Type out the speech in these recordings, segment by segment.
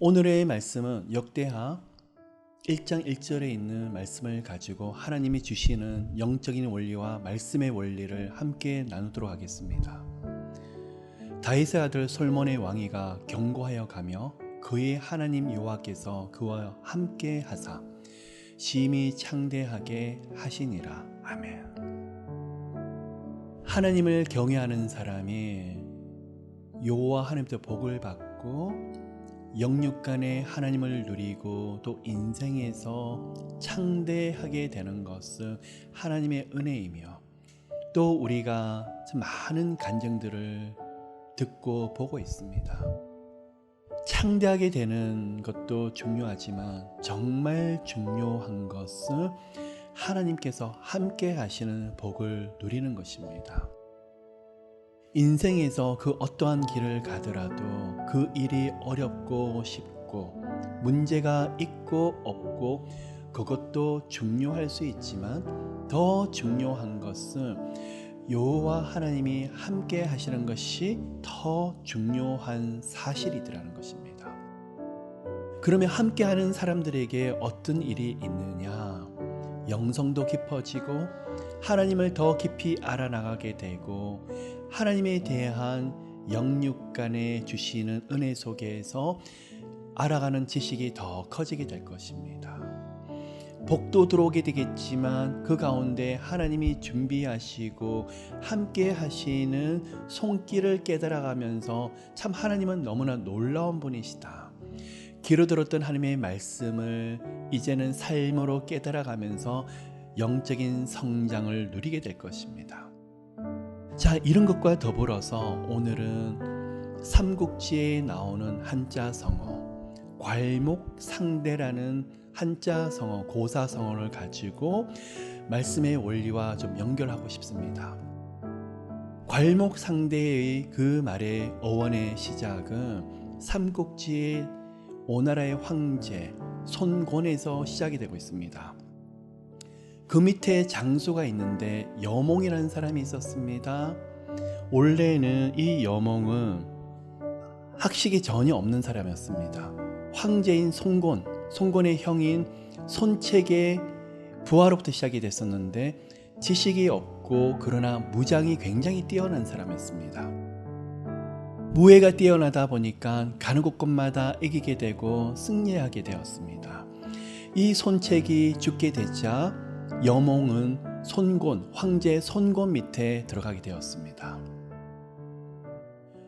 오늘의 말씀은 역대하 1장 1절에 있는 말씀을 가지고 하나님이 주시는 영적인 원리와 말씀의 원리를 함께 나누도록 하겠습니다. 다윗의 아들 솔몬의 왕위가 경고하여 가며 그의 하나님 여호와께서 그와 함께 하사 심히 창대하게 하시니라. 아멘. 하나님을 경외하는 사람이 여호와 하나님께 복을 받고 영육간의 하나님을 누리고 또 인생에서 창대하게 되는 것은 하나님의 은혜이며 또 우리가 참 많은 간증들을 듣고 보고 있습니다. 창대하게 되는 것도 중요하지만 정말 중요한 것은 하나님께서 함께 하시는 복을 누리는 것입니다. 인생에서 그 어떠한 길을 가더라도 그 일이 어렵고 쉽고 문제가 있고 없고 그것도 중요할 수 있지만 더 중요한 것은 여호와 하나님이 함께 하시는 것이 더 중요한 사실이더라는 것입니다. 그러면 함께 하는 사람들에게 어떤 일이 있느냐? 영성도 깊어지고 하나님을 더 깊이 알아나가게 되고 하나님에 대한 영육간에 주시는 은혜 속에서 알아가는 지식이 더 커지게 될 것입니다. 복도 들어오게 되겠지만 그 가운데 하나님이 준비하시고 함께 하시는 손길을 깨달아가면서 참 하나님은 너무나 놀라운 분이시다. 귀로 들었던 하나님의 말씀을 이제는 삶으로 깨달아가면서 영적인 성장을 누리게 될 것입니다. 자, 이런 것과 더불어서 오늘은 삼국지에 나오는 한자 성어, 괄목상대라는 한자 성어, 고사 성어를 가지고 말씀의 원리와 좀 연결하고 싶습니다. 괄목상대의 그 말의 어원의 시작은 삼국지의 오나라의 황제 손곤에서 시작이 되고 있습니다. 그 밑에 장수가 있는데 여몽이라는 사람이 있었습니다. 원래는 이 여몽은 학식이 전혀 없는 사람이었습니다. 황제인 송곤, 송곤의 형인 손책의 부하로부터 시작이 됐었는데 지식이 없고 그러나 무장이 굉장히 뛰어난 사람이었습니다. 무예가 뛰어나다 보니까 가는 곳곳마다 이기게 되고 승리하게 되었습니다. 이 손책이 죽게 되자 여몽은 손곤, 황제 손곤 밑에 들어가게 되었습니다.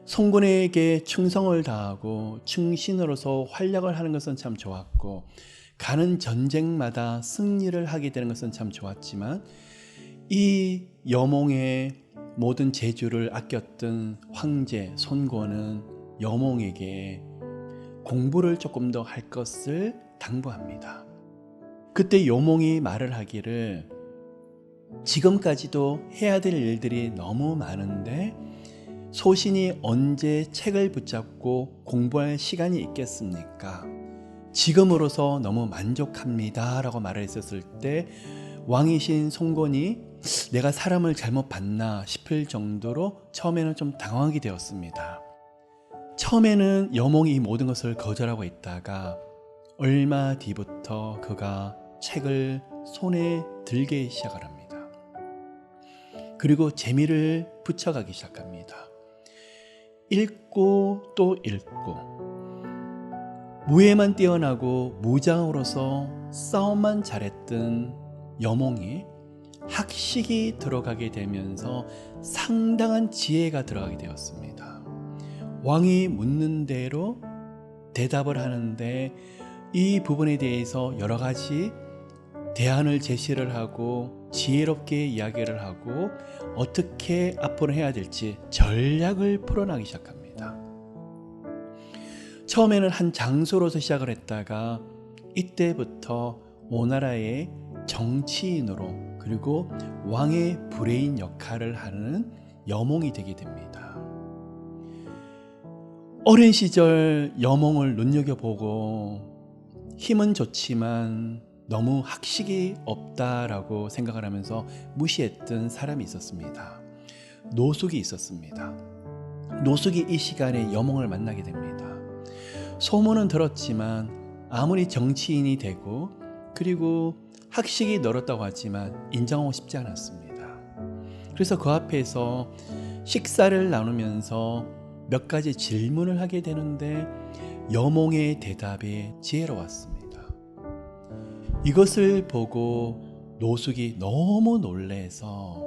손곤에게 충성을 다하고 충신으로서 활약을 하는 것은 참 좋았고 가는 전쟁마다 승리를 하게 되는 것은 참 좋았지만 이 여몽의 모든 재주를 아꼈던 황제 손곤은 여몽에게 공부를 조금 더 할 것을 당부합니다. 그때 요몽이 말을 하기를 지금까지도 해야 될 일들이 너무 많은데 소신이 언제 책을 붙잡고 공부할 시간이 있겠습니까? 지금으로서 너무 만족합니다. 라고 말을 했었을 때 왕이신 송곤이 내가 사람을 잘못 봤나 싶을 정도로 처음에는 좀 당황하게 되었습니다. 처음에는 여몽이 이 모든 것을 거절하고 있다가 얼마 뒤부터 그가 책을 손에 들게 시작을 합니다. 그리고 재미를 붙여가기 시작합니다. 읽고 또 읽고 무예만 뛰어나고 무장으로서 싸움만 잘했던 여몽이 학식이 들어가게 되면서 상당한 지혜가 들어가게 되었습니다. 왕이 묻는 대로 대답을 하는데 이 부분에 대해서 여러 가지 대안을 제시를 하고 지혜롭게 이야기를 하고 어떻게 앞으로 해야 될지 전략을 풀어나기 시작합니다. 처음에는 한 장소로서 시작을 했다가 이때부터 오나라의 정치인으로 그리고 왕의 브레인 역할을 하는 여몽이 되게 됩니다. 어린 시절 여몽을 눈여겨보고 힘은 좋지만 너무 학식이 없다라고 생각을 하면서 무시했던 사람이 있었습니다. 노숙이 있었습니다. 노숙이 이 시간에 여몽을 만나게 됩니다. 소문은 들었지만 아무리 정치인이 되고 그리고 학식이 늘었다고 하지만 인정하고 싶지 않았습니다. 그래서 그 앞에서 식사를 나누면서 몇 가지 질문을 하게 되는데 여몽의 대답이 지혜로웠습니다. 이것을 보고 노숙이 너무 놀래서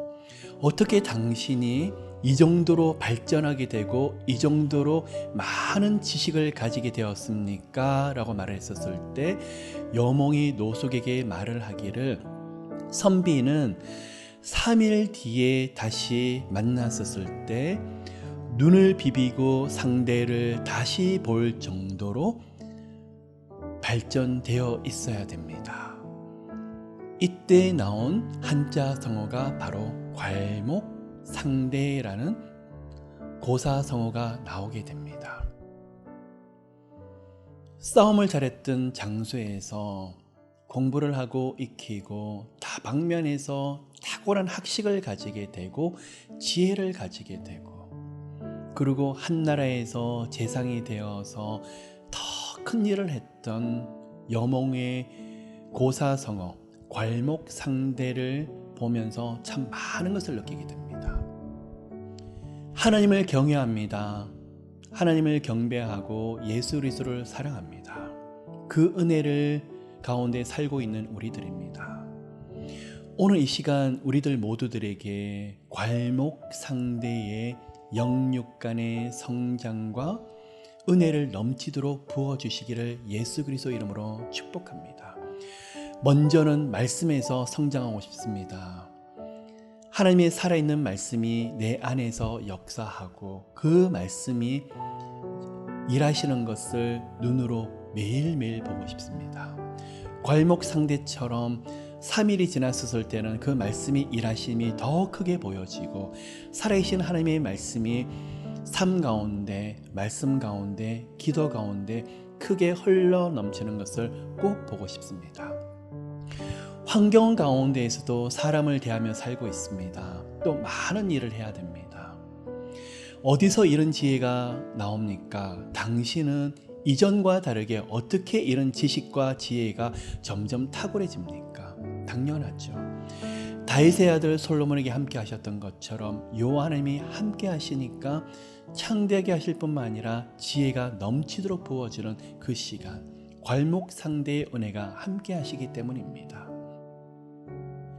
어떻게 당신이 이 정도로 발전하게 되고 이 정도로 많은 지식을 가지게 되었습니까? 라고 말을 했었을 때 여몽이 노숙에게 말을 하기를 선비는 3일 뒤에 다시 만났었을 때 눈을 비비고 상대를 다시 볼 정도로 발전되어 있어야 됩니다. 이때 나온 한자 성어가 바로 괄목 상대라는 고사 성어가 나오게 됩니다. 싸움을 잘했던 장소에서 공부를 하고 익히고 다방면에서 탁월한 학식을 가지게 되고 지혜를 가지게 되고 그리고 한 나라에서 재상이 되어서 더 큰 일을 했던 여몽의 고사성어 괄목 상대를 보면서 참 많은 것을 느끼게 됩니다. 하나님을 경외합니다. 하나님을 경배하고 예수 그리스도를 사랑합니다. 그 은혜를 가운데 살고 있는 우리들입니다. 오늘 이 시간 우리들 모두들에게 괄목 상대의 영육 간의 성장과 은혜를 넘치도록 부어 주시기를 예수 그리스도 이름으로 축복합니다. 먼저는 말씀에서 성장하고 싶습니다. 하나님의 살아있는 말씀이 내 안에서 역사하고 그 말씀이 일하시는 것을 눈으로 매일매일 보고 싶습니다. 괄목 상대처럼 3일이 지났을 때는 그 말씀이 일하심이 더 크게 보여지고 살아계신 하나님의 말씀이 삶 가운데, 말씀 가운데, 기도 가운데 크게 흘러 넘치는 것을 꼭 보고 싶습니다. 환경 가운데에서도 사람을 대하며 살고 있습니다. 또 많은 일을 해야 됩니다. 어디서 이런 지혜가 나옵니까? 당신은 이전과 다르게 어떻게 이런 지식과 지혜가 점점 탁월해집니까? 당연하죠. 다윗의 아들 솔로몬에게 함께 하셨던 것처럼 요 하나님이 함께 하시니까 창대하게 하실 뿐만 아니라 지혜가 넘치도록 부어지는 그 시간 괄목 상대의 은혜가 함께 하시기 때문입니다.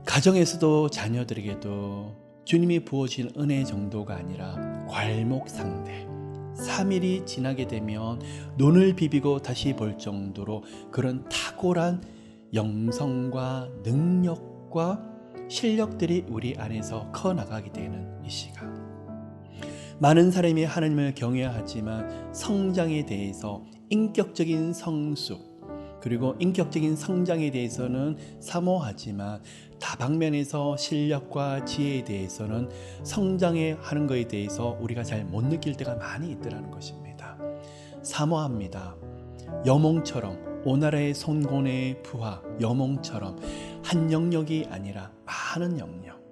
가정에서도 자녀들에게도 주님이 부어주신 은혜 정도가 아니라 괄목 상대 3일이 지나게 되면 눈을 비비고 다시 볼 정도로 그런 탁월한 영성과 능력과 실력들이 우리 안에서 커 나가게 되는 이 시간. 많은 사람이 하나님을 경외하지만 성장에 대해서 인격적인 성숙 그리고 인격적인 성장에 대해서는 사모하지만 다방면에서 실력과 지혜에 대해서는 성장해 하는 것에 대해서 우리가 잘 못 느낄 때가 많이 있더라는 것입니다. 사모합니다. 여몽처럼 오나라의 손곤의 부하 여몽처럼 한 영역이 아니라 많은 영역.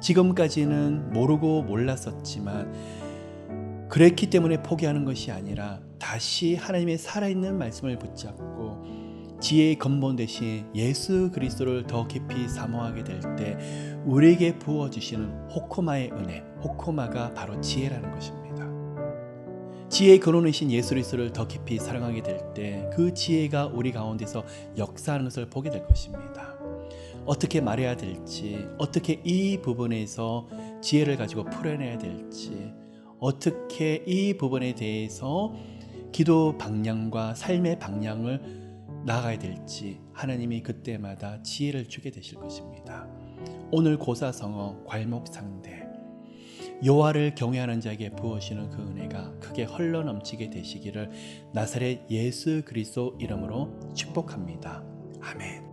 지금까지는 모르고 몰랐었지만 그랬기 때문에 포기하는 것이 아니라 다시 하나님의 살아있는 말씀을 붙잡고 지혜의 근본 대신 예수 그리스도를 더 깊이 사모하게 될 때 우리에게 부어 주시는 호코마의 은혜, 호코마가 바로 지혜라는 것입니다. 지혜의 근원이신 예수 그리스도를 더 깊이 사랑하게 될 때 그 지혜가 우리 가운데서 역사하는 것을 보게 될 것입니다. 어떻게 말해야 될지, 어떻게 이 부분에서 지혜를 가지고 풀어내야 될지, 어떻게 이 부분에 대해서 기도 방향과 삶의 방향을 나아가야 될지 하나님이 그때마다 지혜를 주게 되실 것입니다. 오늘 고사성어 괄목상대 여호와를 경외하는 자에게 부어지는 그 은혜가 크게 흘러 넘치게 되시기를 나사렛 예수 그리스도 이름으로 축복합니다. 아멘.